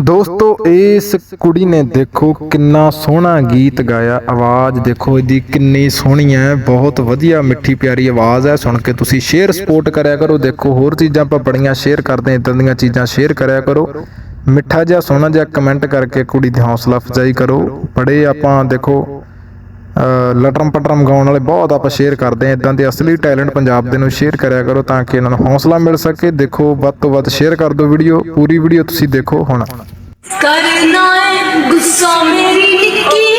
ਦੋਸਤੋ, ਇਸ ਕੁੜੀ ਨੇ ਦੇਖੋ ਕਿੰਨਾ ਸੋਹਣਾ ਗੀਤ ਗਾਇਆ, ਆਵਾਜ਼ ਦੇਖੋ ਇਹਦੀ ਕਿੰਨੀ ਸੋਹਣੀ ਹੈ, ਬਹੁਤ ਵਧੀਆ ਮਿੱਠੀ ਪਿਆਰੀ ਆਵਾਜ਼ ਹੈ, ਸੁਣ ਕੇ ਤੁਸੀਂ ਸ਼ੇਅਰ ਸਪੋਰਟ ਕਰਿਆ ਕਰੋ, ਦੇਖੋ ਹੋਰ ਚੀਜ਼ਾਂ ਆਪਾਂ ਬੜੀਆਂ ਸ਼ੇਅਰ ਕਰਦੇ ਹਾਂ ਇਦਾਂ ਦੀਆਂ ਚੀਜ਼ਾਂ ਸ਼ੇਅਰ ਕਰਿਆ ਕਰੋ। ਮਿੱਠਾ ਜਿਹਾ, ਸੋਹਣਾ ਜਿਹਾ ਕਮੈਂਟ ਕਰਕੇ ਕੁੜੀ ਦੀ ਹੌਸਲਾ ਅਫਜ਼ਾਈ ਕਰੋ। ਬੜੇ ਆਪਾਂ, ਦੇਖੋ ਲਟਰਮ ਪਟਰਮ ਗਾਉਣ ਵਾਲੇ ਬਹੁਤ ਆਪਾਂ ਸ਼ੇਅਰ ਕਰਦੇ ਹਾਂ। ਇਦਾਂ ਦੇ ਅਸਲੀ ਟੈਲੈਂਟ ਪੰਜਾਬ ਦੇ ਨੂੰ ਸ਼ੇਅਰ ਕਰਿਆ ਕਰੋ ਤਾਂ ਕਿ ਇਹਨਾਂ ਨੂੰ ਹੌਸਲਾ ਮਿਲ ਸਕੇ। ਦੇਖੋ, ਵੱਧ ਤੋਂ ਵੱਧ ਸ਼ੇਅਰ ਕਰ ਦਿਓ ਵੀਡੀਓ ਪੂਰੀ ਵੀਡੀਓ ਤੁਸੀਂ ਦੇਖੋ ਹੁਣ। ਕਰਨਾ ਏ ਗੁੱਸਾ ਮੇਰੀ ਨਿੱਕੀ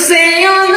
Senhor